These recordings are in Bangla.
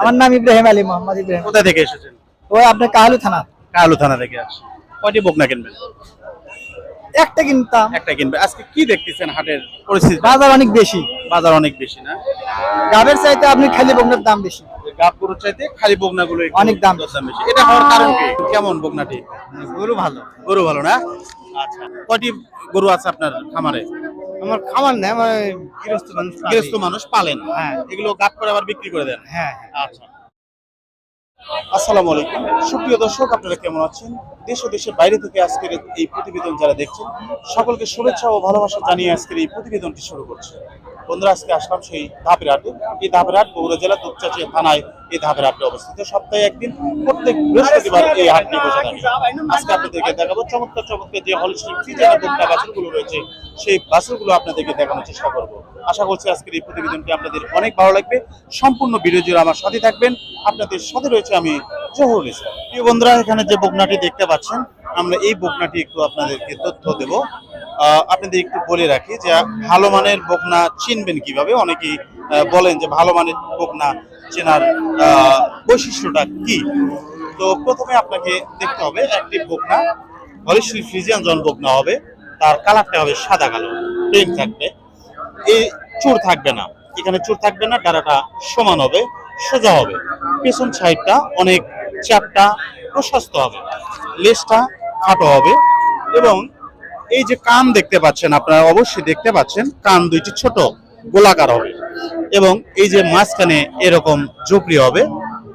আমার নাম ইব্রাহিম আলী মোহাম্মদ ইব্রাহিম। কোথা থেকে এসেছেন? ওই আপনার কাহালু থানা। কালু থানা থেকে আসছি কয়টি বকনা কিনবেন? একটা কিনতাম। একটা কিনবে। আজকে কি দেখতেছেন হাটের পরিস্থিতি? বাজার অনেক বেশি। বাজার অনেক বেশি না? গাবের চাইতে আপনি খালি বগনার দাম বেশি। গাব গরুর চাইতে খালি বকনাগুলো একটু অনেক দাম। দরদাম বেশি। এটা হওয়ার কারণ কি? কেমন বকনাটি? গরু ভালো। গরু ভালো না? আচ্ছা। কয়টি গরু আছে আপনার খামারে? আমার খামার নেই আমার গৃহস্থ মানুষ গৃহস্থ মানুষ পালেন হ্যাঁ। এগুলো গাব করে আবার বিক্রি করে দেন? হ্যাঁ। আচ্ছা। আসসালামু আলাইকুম। সুপ্রিয় দর্শক আপনারা কেমন আছেন? দেশ ও দেশের বাইরে থেকে আজকের এই প্রতিবেদন যারা দেখছেন সকলকে শুভেচ্ছা ও ভালোবাসা জানিয়ে আজকের এই প্রতিবেদনটি শুরু করছে। বন্ধুরা, আজকে আসলাম সেই ধাপের হাটে এই ধাপের বগুড়া জেলা দুপচাচিয়া থানায় এই ধাপের অবস্থিত। সপ্তাহে একদিন, প্রত্যেক বৃহস্পতিবার এই হাটটি বসে থাকে আজকে আপনাদেরকে দেখাবো চমৎকার চমৎকার যে হলস্টিক ফ্রিজের দুটা বাছুরগুলো রয়েছে, সেই বাছুরগুলো আপনাদেরকে দেখানোর চেষ্টা করব। আশা করছি আজকের এই প্রতিবেদনটি আপনাদের অনেক ভালো লাগবে। সম্পূর্ণ জুড়ে আমার সাথে থাকবেন। আপনাদের সাথে রয়েছে আমি জহুরুল ইসলাম। প্রিয় বন্ধুরা, এখানে যে বকনাটি দেখতে পাচ্ছেন, আমরা এই বকনাটি একটু আপনাদেরকে তথ্য দেব। আপনাদের একটু বলে রাখি যে ভালো মানের বকনা চিনবেন কীভাবে? অনেকেই বলেন যে ভালো মানের বকনা চেনার বৈশিষ্ট্যটা কি? তো প্রথমে আপনাকে দেখতে হবে একটি বকনা হলিস্টিল ফ্রিজিয়ান জন বকনা হবে, তার কালারটা হবে সাদা কালো, প্লেন থাকবে। এই চুর থাকবে না, এখানে চুর থাকবে না ডানাটা সমান হবে, সোজা হবে। পেছন সাইডটা অনেক চাপটা প্রশস্ত হবে লেজটা খাটো হবে এবং এই যে কান দেখতে পাচ্ছেন আপনারা অবশ্যই দেখতে পাচ্ছেন, কান দুইটি ছোট, গোলাকার হবে। এবং এই যে মাঝখানে এরকম ঝুপড়ি হবে,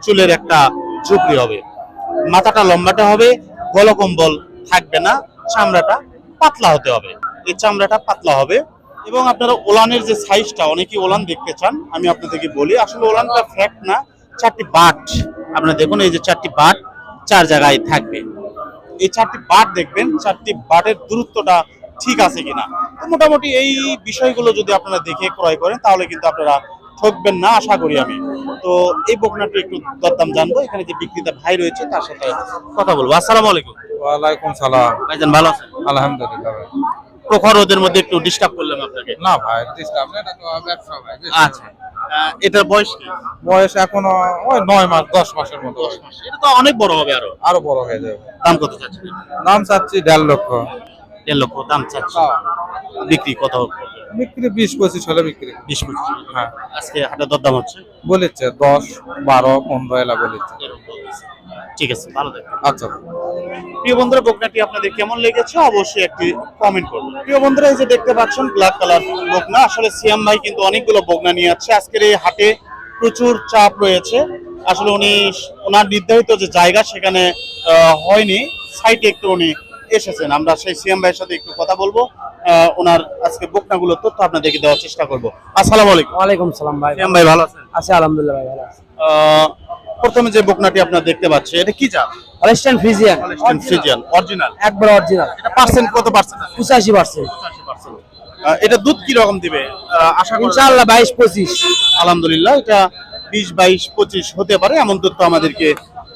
চুলের একটা ঝুপড়ি হবে। মাথাটা লম্বাটা হবে গলকম্বল থাকবে না, চামড়াটা পাতলা হতে হবে। এই চামড়াটা পাতলা হবে। এবং আপনারা ওলানের যে সাইজটা, অনেকেই ওলান দেখতে চান, আমি আপনাদেরকে বলি, আসলে ওলানটা ফ্যাক্ট না, চারটি বাট। আপনারা দেখুন, এই যে চারটি বাট, চার জায়গায় থাকবে। এই চারটি বাট দেখবেন চারটি বাটের দূরত্বটা ঠিক আছে কিনা। তো মোটামুটি এই বিষয়গুলো যদি আপনারা দেখে ক্রয় করেন তাহলে কিন্তু আপনারা ঠকবেন না আশা করি আমি। তো এই বকনাটি একটু দরদাম জানব এখানে যে বিক্রেতা ভাই রয়েছে তার সাথে কথা বলব। আসসালামু আলাইকুম। ওয়ালাইকুম সালাম। ভাইজান ভালো আছেন? আলহামদুলিল্লাহ ভাই। প্রখর ওদের মধ্যে একটু ডিস্টার্ব করলাম আপনাকে। না ভাই ডিস্টার্ব না এটা তো ব্যবসা ভাই আচ্ছা। এটার বয়স কি? বয়স এখনও ওই নয় মাস দশ মাসের মতো দশ মাস। এটা তো অনেক বড় হবে আরও। আরও বড় হয়ে যাবে। দাম কত চাচ্ছেন? দাম চাচ্ছি দেড় লক্ষ। দেড় লক্ষ দাম চাচ্ছি বিক্রি কত বিক্রি বিশ পঁচিশ হলে বিক্রি। বিশ পঁচিশ হ্যাঁ। আজকে হাটের দরদাম হচ্ছে? বলেছে দশ বারো পনেরো এলা বলেছে। ঠিক আছে ভালো থাকবেন। আচ্ছা। প্রিয় বন্ধুরা বকনাটি আপনাদের কেমন লেগেছে? অবশ্যই একটি কমেন্ট করবেন প্রিয় বন্ধুরা এই যে দেখতে পাচ্ছেন ব্ল্যাক কালার বকনা। আসলে সিয়াম ভাই কিন্তু অনেকগুলো বকনা নিয়ে যাচ্ছে আজকের এই হাটে প্রচুর চাপ রয়েছে। আসলে উনি ওনার নির্ধারিত যে জায়গা সেখানে হয়নি। সাইটে একটু উনি এসেছেন। আমরা সেই সিয়াম ভাইয়ের সাথে একটু কথা বলব। আহ, ওনার আজকে বকনাগুলো তথ্য আপনাদেরকে দেওয়ার চেষ্টা করব। আসসালামু আলাইকুম। ওয়ালাইকুম সালাম ভাই। সিয়াম ভাই ভালো আছেন? আছে আলহামদুলিল্লাহ ভাই ভালো আছে। আহ, প্রথমে যে বকনাটি আপনারা দেখতে পাচ্ছেন এটা কি জাত? হলিস্টাইন ফ্রিজিয়ান ফ্রিজিয়ান অরিজিনাল একবার অরিজিনাল এটা পার্সেন্ট কত পার্সেন্ট আছে পঁচাশি পার্সেন্ট আহ, এটা দুধ কি রকম দিবে? আশা করি ইনশাআল্লাহ বাইশ পঁচিশ। আলহামদুলিল্লাহ এটা বিশ বাইশ পঁচিশ হতে পারে এমন তথ্য আমাদেরকে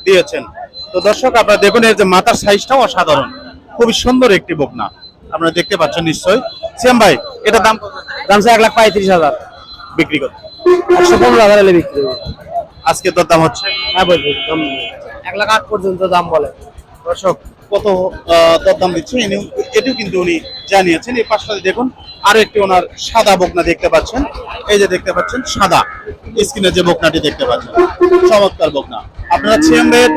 দিয়েছেন। তো দর্শক আপনারা দেখুন এর যে মাথার সাইজটাও অসাধারণ। খুবই সুন্দর একটি বকনা। আপনারা দেখতে পাচ্ছেন নিশ্চয়ই। সিয়াম ভাই এটা দাম দাম এক লাখ পঁয়ত্রিশ হাজার। বিক্রি করতে। একশো পনেরো হাজার বিক্রি হবে। আজকে তোর দাম হচ্ছে? হ্যাঁ বলব দাম এক লাখ আট পর্যন্ত দাম বলে। দর্শক কত দরদাম দিচ্ছে? ইনি- এটিও কিন্তু উনি জানিয়েছেন। এই পাশটাতে দেখুন আরও একটি ওনার সাদা বকনা দেখতে পাচ্ছেন। এই যে দেখতে পাচ্ছেন সাদা স্ক্রিনে যে বকনাটি দেখতে পাচ্ছেন। চমৎকার বকনা। আপনারা সিএমের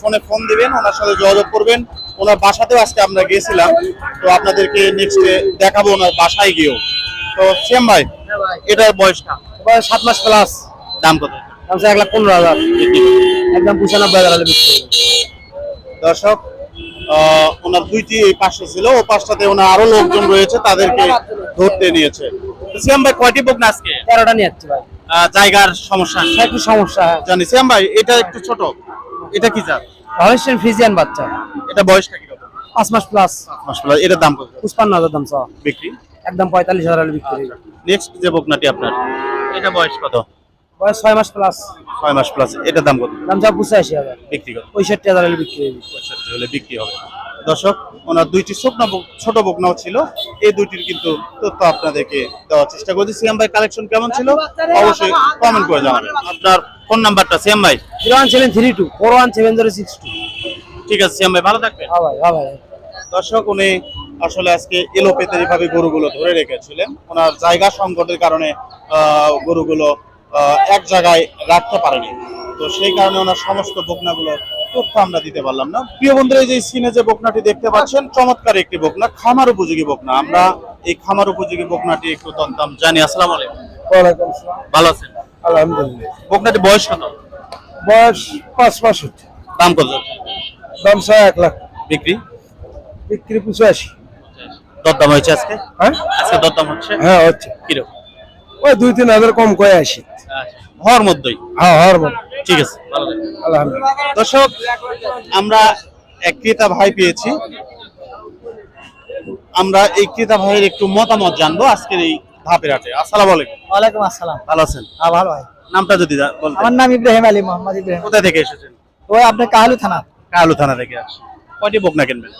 ফোনে ফোন দিবেন ওনার সাথে যোগাযোগ করবেন। ওনার বাসাতেও আজকে আমরা গিয়েছিলাম তো আপনাদেরকে নেক্সট দেখাবো ওনার বাসায় গিয়েও। তো সিএম ভাই এটার বয়সটা? সাত মাস প্লাস দাম কত? দাম এক লাখ পনেরো হাজার। একদম পঁচানব্বই হাজার হলে বিক্রি দর্শক আহ, ওনার দুইটি এই পাশে ছিল ও পাশটাতে ওনার আরও লোকজন রয়েছে তাদেরকে ধরতে নিয়েছে। সিয়াম ভাই কয়টি বুক না আজকে? তেরোটা নিয়ে যাচ্ছি ভাই। জায়গার সমস্যা। একটু সমস্যা হ্যাঁ। জানি সিয়াম ভাই এটা একটু ছোট। এটা কি জাত? হলিস্টাইন ফ্রিজিয়ান বাচ্চা। এটা বয়সটা কি পাঁচ মাস প্লাস মাশাআল্লাহ এটার দাম কত? পঁচপান্ন হাজার দাম চাওয়া। বিক্রি? একদম পঁয়তাল্লিশ হাজার বিক্রি। নেক্সট যে বকনাটি আপনার এটা বয়স কত? বয়স ছয় মাস প্লাস ছয় মাস প্লাস এটার দাম কত? দাম চাওয়া পঁচাশি হাজার। বিক্রি কত? পঁয়ষট্টি হাজার হলে বিক্রি হবে পঁয়ষট্টি হলে বিক্রি হবে। দর্শক ওনার দুইটি বক- ছোট বকনাও ছিল। এই দুইটির কিন্তু তথ্য আপনাদেরকে দেওয়ার চেষ্টা করছি। সিএম ভাই কালেকশন কেমন ছিল? অবশ্যই কমেন্ট করে জানাবেন। আপনার ফোন নাম্বারটা সিয়াম ভাই? Zero one seven three two four one seven zero six two ঠিক আছে সিয়াম ভাই ভালো থাকবেন। হ্যাঁ ভাই হ্যাঁ ভাই। দর্শক উনি আসলে আজকে এলোপেতারি ভাবে গরুগুলো ধরে রেখেছিলেন। ওনার জায়গা সংকটের কারণে গরুগুলো এক জায়গায় রাখতে পারেনি। তো সেই কারণে ওনার সমস্ত বকনাগুলো তথ্য আমরা দিতে পারলাম না। প্রিয় বন্ধুরা এই যে সিনে যে বকনাটি দেখতে পাচ্ছেন চমৎকার একটি বকনা খামার উপযোগী বকনা। আমরা এই খামার উপযোগী বকনাটি একটু দন্তাম জানি। আসসালাম আলাইকুম। ওয়ালাইকুম আসসালাম। ভালো আছেন? আলহামদুলিল্লাহ। বকনাটি বয়স কত? বয়স পাঁচ পাঁচষট্টি দাম কত? দাম ছয় এক লাখ। বিক্রি? বিক্রি পঁচাশি। দরদাম হয়েছে আজকে? হ্যাঁ? আজকে দরদাম হচ্ছে? হ্যাঁ হচ্ছে। কীরকম? ওই দুই তিন হাজার কম কয়ে আসি। হওয়ার মধ্যেই? হ্যাঁ হওয়ার মতো ঠিক আছে আলহামদুলিল্লাহ। দর্শক আমরা এক ক্রেতা ভাই পেয়েছি। আমরা এই ক্রেতা ভাইয়ের একটু মতামত জানব আজকের এই ধাপের হাটে। আসসালামু আলাইকুম। ওয়ালাইকুম আসসালাম। ভালো আছেন? হ্যাঁ ভালো ভাই নামটা যদি বলতেন। আমার নাম ইব্রাহিম আলী মোহাম্মদ ইব্রাহিম। কোথা থেকে এসেছেন? ওই আপনার কাহালু থানা। কালু থানা থেকে আসছি। কয়টি বকনা কিনবেন?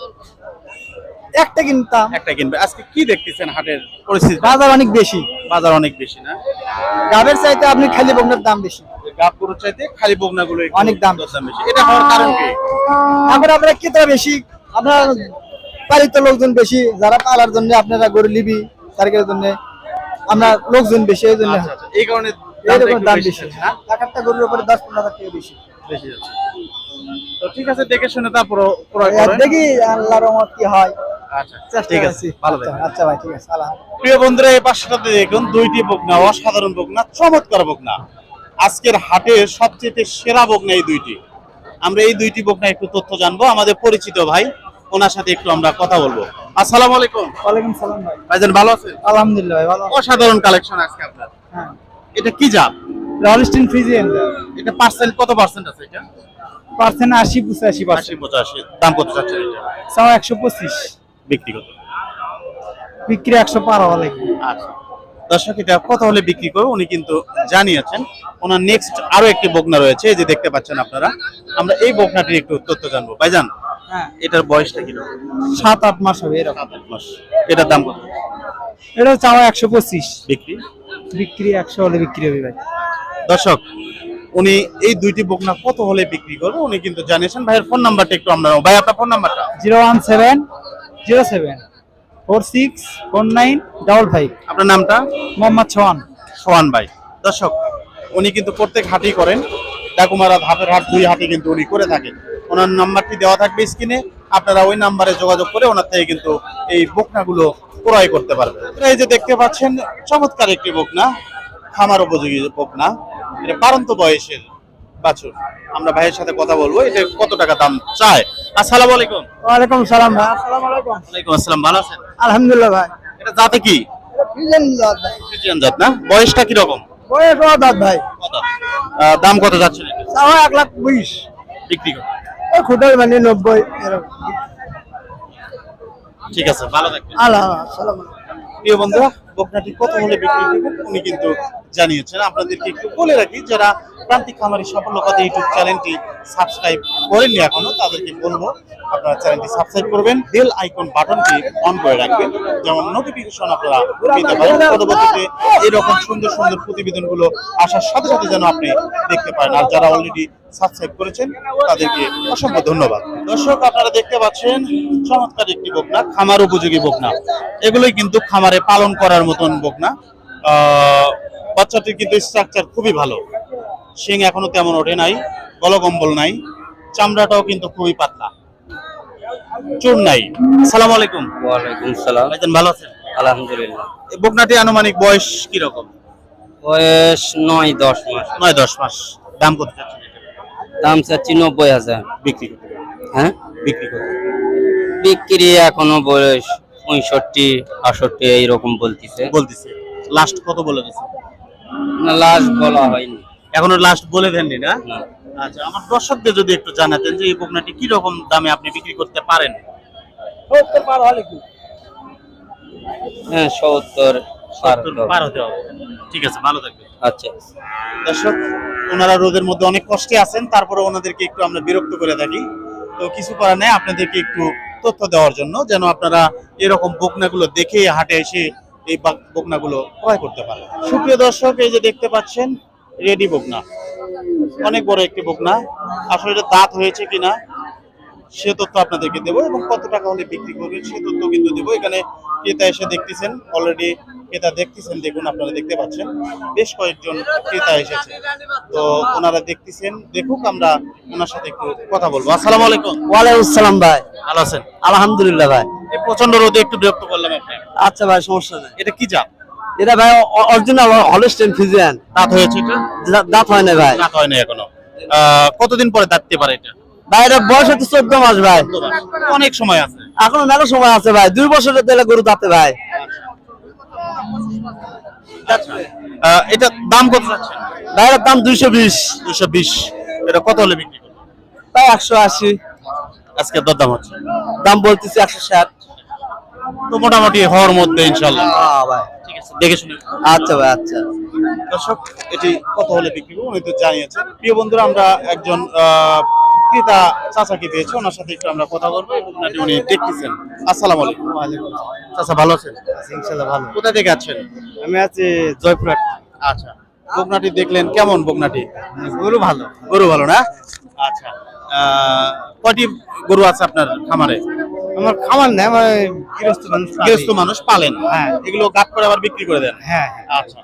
একটা কিনতাম। একটা কিনবেন আজকে কি দেখতেছেন হাটের পরিস্থিতি? বাজার অনেক বেশি। বাজার অনেক বেশি না? গাবের চাইতে আপনি খালি বগনার দাম বেশি। গাব গরুর চাইতে খালি বকনাগুলো একটু অনেক দাম। দরদাম বেশি। এটা হওয়ার কারণ কি? এখন আপনার ক্রেতা বেশি আপনার পালিত লোকজন বেশি যারা পালার জন্য আপনারা গরু লিবি তার জন্য আমরা লোকজন বেশি এই জন্য আচ্ছা আচ্ছা। এই কারণে দাম বেশি একটা গরুর উপরে দশ পনেরো হাজার টাকা বেশি। বেশি যাচ্ছে। তো ঠিক আছে দেখে শুনে তারপর করেন। দেখি আল্লাহর রহমত কি হয়। ঠিক আছে ভালো আচ্ছা, আচ্ছা ভাই ঠিক আছে প্রিয় বন্ধুরা এই পাশটাতে দেখুন দুইটি বকনা অসাধারণ বকনা চমৎকার বকনা আজকের হাটে সবচেয়ে সেরা বকনা এই দুইটি। আমরা এই দুইটি বকনা একটু তথ্য জানব আমাদের পরিচিত ভাই ওনার সাথে একটু আমরা কথা বলব। আসসালামু আলাইকুম। ওয়ালাইকুম সালাম ভাই। ভাইজান ভালো আছেন? আলহামদুলিল্লাহ ভাই ভালো অসাধারণ কালেকশন আজকে আপনার। হ্যাঁ। এটা কি জাত? রলিস্টিন ফ্রিজিয়ান এটা পার্সেন্ট কত পার্সেন্ট আছে এটা? পার্সেন্ট আশি পঁচাশি আশি পঁচাশি। দাম কত এটা? চাও একশো পঁচিশ। ব্যক্তিগত? বিক্রি একশো পার হওয়া লাগবে। আচ্ছা। দর্শক এটা কত হলে বিক্রি করব উনি কিন্তু জানিয়েছেন। ওনার নেক্সট আরও একটি বকনা রয়েছে এই যে দেখতে পাচ্ছেন আপনারা। আমরা এই বকনাটির একটু তথ্য জানব। ভাইজান হ্যাঁ। এটার বয়সটা কীরকম সাত আট মাস হবে এরকম। সাত আট মাস। এটার দাম কত? এটা চাওয়া একশো পঁচিশ। বিক্রি? বিক্রি একশো হলে বিক্রি হবে ভাই। দর্শক উনি এই দুইটি বকনা কত হলে বিক্রি করব উনি কিন্তু জানিয়েছেন। ভাইয়ের ফোন নাম্বারটা একটু আমরা ভাই আপনার ফোন নাম্বারটা zero one seven zero seven four six four nine double five. আপনার নামটা? মোহাম্মদ সোহান। সোহান ভাই। দর্শক উনি কিন্তু প্রত্যেক হাটই করেন। ডাকুমারা ধাপের হাট দুই হাটই কিন্তু উনি করে থাকেন। ওনার নাম্বারটি দেওয়া থাকবে স্ক্রিনে। আপনারা ওই নাম্বারে যোগাযোগ করে ওনার থেকে কিন্তু এই বকনাগুলো ক্রয় করতে পারবেন। এই যে দেখতে পাচ্ছেন চমৎকার একটি বকনা। খামার উপযোগী বকনা। এটা বারন্ত বয়সের বাছুর। আমরা ভাইয়ের সাথে কথা বলব এটা কত টাকা দাম চায়? আসসালামু আলাইকুম। ওয়ালাইকুম সালাম ভাই। আসসালামু আলাইকুম। ওয়ালাইকুম আসসালাম ভালো আছেন? আলহামদুলিল্লাহ ভাই। এটা জাতে কি? ফ্রিজিয়ান জাত না? বয়সটা কি রকম বয়স ও দাঁত ভাই। দাম কত যাচ্ছে এটা? চাওয়া এক লাখ বিশ। বিক্রি করো ওই খুটাল মানে নব্বই এরকম। ঠিক আছে ভালো থাকবেন। আল্লাহ সালাম প্রিয় বন্ধুরা বকনাটি কত হলে বিক্রি করবেন উনি কিন্তু জানিয়েছেন। আপনাদেরকে একটু বলে রাখি যারা প্রান্তিক খামারি সাফল্য কথা ইউটিউব চ্যানেলটি সাবস্ক্রাইব করেননি এখনও তাদেরকে বলব আপনারা চ্যানেলটি সাবস্ক্রাইব করবেন বেল আইকন বাটনটি অন করে রাখবেন যেমন নোটিফিকেশন আপনারা পেতে পারেন। পরবর্তীতে এরকম সুন্দর সুন্দর প্রতিবেদনগুলো আসার সাথে সাথে যেন আপনি দেখতে পারেন। আর যারা অলরেডি সাবস্ক্রাইব করেছেন তাদেরকে অসংখ্য ধন্যবাদ। দর্শক আপনারা দেখতে পাচ্ছেন চমৎকার একটি বকনা খামার উপযোগী বকনা। এগুলোই কিন্তু খামারে পালন করার মতন বকনা। আহ, বাচ্চাটির কিন্তু স্ট্রাকচার খুবই ভালো। শিং এখনও তেমন ওঠে নাই গলকম্বল নাই চামড়াটাও কিন্তু খুবই পাতলা। চুর নাই। সালাম আলাইকুম। ওয়ালাইকুম সালাম। ভাইজান ভালো আছেন? আলহামদুলিল্লাহ। এই বকনাটি আনুমানিক বয়স কীরকম? বয়স নয় দশ মাস। নয় দশ মাস। দাম কত চাচ্ছেন? দাম চাচ্ছি নব্বই হাজার। বিক্রি করতে হ্যাঁ? বিক্রি করতে বিক্রি এখনও বয়স পঁয়ষট্টি আষট্টি এইরকম বলতিছে। বলতেছে। লাস্ট কত বলে দিছে? না লাস্ট বলা হয়নি। এখনও লাস্ট বলে দেননি না? না। আচ্ছা আমার দর্শকদের যদি একটু জানাতেন যে এই বকনাটি কি রকম দামে আপনি বিক্রি করতে পারেন? পার হলে কি? হ্যাঁ সত্তর পার সত্তর হবে। পার হতে হবে। ঠিক আছে ভালো থাকবেন। আচ্ছা। দর্শক ওনারা রোদের মধ্যে অনেক কষ্টে আছেন তারপরে ওনাদেরকে একটু আমরা বিরক্ত করে থাকি। তো কিছু করার নেই আপনাদেরকে একটু তথ্য দেওয়ার জন্য যেন আপনারা এরকম বকনাগুলো দেখে হাটে এসে এই বাক- বকনাগুলো ক্রয় করতে পারে। সুপ্রিয় দর্শক এই যে দেখতে পাচ্ছেন রেডি বকনা। অনেক বড় একটি বকনা। আসলে এটা দাঁত হয়েছে কিনা সে তথ্য আপনাদেরকে দেবো এবং কত টাকা হলে বিক্রি করবেন সে তথ্য কিন্তু দেবো। এখানে ক্রেতা এসে দেখতেছেন অলরেডি ক্রেতা দেখতেছেন দেখুন আপনারা দেখতে পাচ্ছেন বেশ কয়েকজন ক্রেতা এসেছে। তো ওনারা দেখতেছেন দেখুক আমরা ওনার সাথে একটু কথা বলব। আসসালামু আলাইকুম। ওয়ালাইকুম আসসালাম ভাই। ভালো আছেন? আলহামদুলিল্লাহ ভাই। এই প্রচণ্ড রোদে একটু বিরক্ত করলাম আপনাকে। আচ্ছা ভাই সমস্যা নেই। এটা কি জাত? এটা ভাই অরিজিনাল হলস্টেন ফিজিয়ান দাঁত হয়েছে এটা? দাঁত হয় না ভাই। দাঁত হয় না এখনও। আহ, কতদিন পরে দাঁততে পারে এটা? ভাই এটা বয়স হচ্ছে চোদ্দ মাস ভাই। অনেক সময় আছে। এখনও সময় আছে ভাই। দুই বছরের তেলে গরু ভাই। এটা দাম কত যাচ্ছে? ভাই এটার দাম দুইশো বিশ। দুশো বিশ। এটা কত হলে বিক্রি ভাই একশো আশি। আজকে হচ্ছে? দাম বলতেছি একশো ষাট। তো মোটামুটি হওয়ার মধ্যে ইনশাল্লাহ। ভাই। ঠিক আছে দেখে শুনে। আচ্ছা ভাই আচ্ছা। দর্শক এটি কত হলে বিক্রি করব উনি তো জানিয়েছেন। প্রিয় বন্ধুরা আমরা একজন আহ, ক্রেতা চাচাকে পেয়েছি ওনার সাথে একটু আমরা কথা বলব ওনাটি উনি দেখতেছেন। আসসালামু আলাইকুম। চাচা ভালো আছেন? ইনশাল্লাহ ভালো। কোথা থেকে আছেন আমি আছি জয়পুরহাট। আচ্ছা। বকনাটি দেখলেন কেমন বকনাটি? গরু ভালো। গরু ভালো না? আচ্ছা। আহ, কয়টি গরু আছে আপনার খামারে? আমার খামার নেই আমার গৃহস্থ মানুষ গৃহস্থ মানুষ পালেন হ্যাঁ। এগুলো গাছ করে আবার বিক্রি করে দেন? হ্যাঁ। আচ্ছা।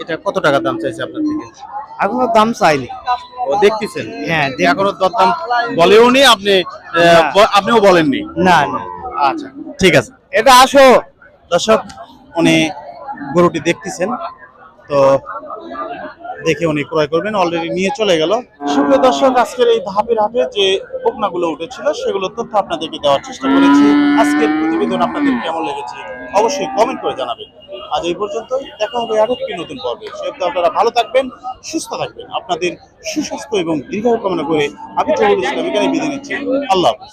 এটা কত টাকা দাম চাইছে আপনার থেকে? এখনও দাম চাইনি। ও দেখতেছেন? হ্যাঁ এখনও দরদাম বলেও নি আপনি আপনিও বলেননি? না না। আচ্ছা ঠিক আছে। এটা আসো। দর্শক উনি গরুটি দেখতেছেন তো দেখে উনি ক্রয় করবেন অলরেডি নিয়ে চলে গেল। সুপ্রিয় দর্শক আজকের এই ধাপের ধাপে যে বকনাগুলো উঠেছিল সেগুলো তথ্য আপনাদেরকে দেওয়ার চেষ্টা করেছি। আজকের প্রতিবেদন আপনাদের কেমন লেগেছে অবশ্যই কমেন্ট করে জানাবেন। আজ এই পর্যন্তই। দেখা হবে আরেকটি নতুন পর্বে। সেহেতু আপনারা ভালো থাকবেন, সুস্থ থাকবেন। আপনাদের সুস্বাস্থ্য এবং দীর্ঘায়ু কামনা করে আমি জহুর ইসলাম এখানে বিদায় নিচ্ছি। আল্লাহ হাফেজ।